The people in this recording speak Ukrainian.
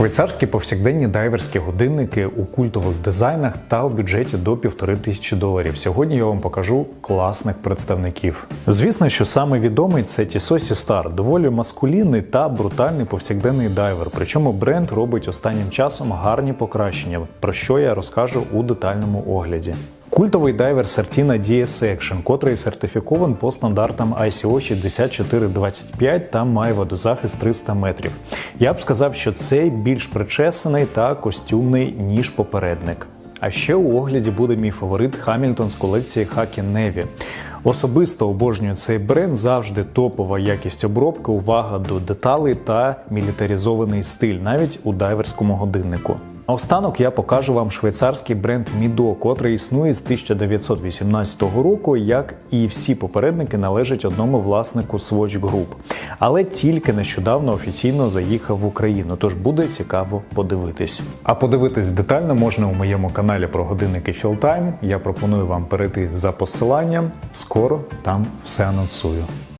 Швейцарські повсякденні дайверські годинники у культових дизайнах та у бюджеті до півтори тисячі доларів. Сьогодні я вам покажу класних представників. Звісно, що саме відомий це Тісосі Star, доволі маскулінний та брутальний повсякденний дайвер. Причому бренд робить останнім часом гарні покращення, про що я розкажу у детальному огляді. Культовий дайвер Certina DS Action, котрий сертифікован по стандартам ICO 6425 та має водозахист 300 метрів. Я б сказав, що цей більш причесаний та костюмний, ніж попередник. А ще у огляді буде мій фаворит Хамільтон з колекції Хакі Неві. Особисто обожнюю цей бренд, завжди топова якість обробки, увага до деталей та мілітаризований стиль, навіть у дайверському годиннику. Наостанок я покажу вам швейцарський бренд Mido, котрий існує з 1918 року, як і всі попередники належать одному власнику Swatch Group. Але тільки нещодавно офіційно заїхав в Україну, тож буде цікаво подивитись. А подивитись детально можна у моєму каналі про годинники Fieldtime. Я пропоную вам перейти за посиланням. Скоро там все анонсую.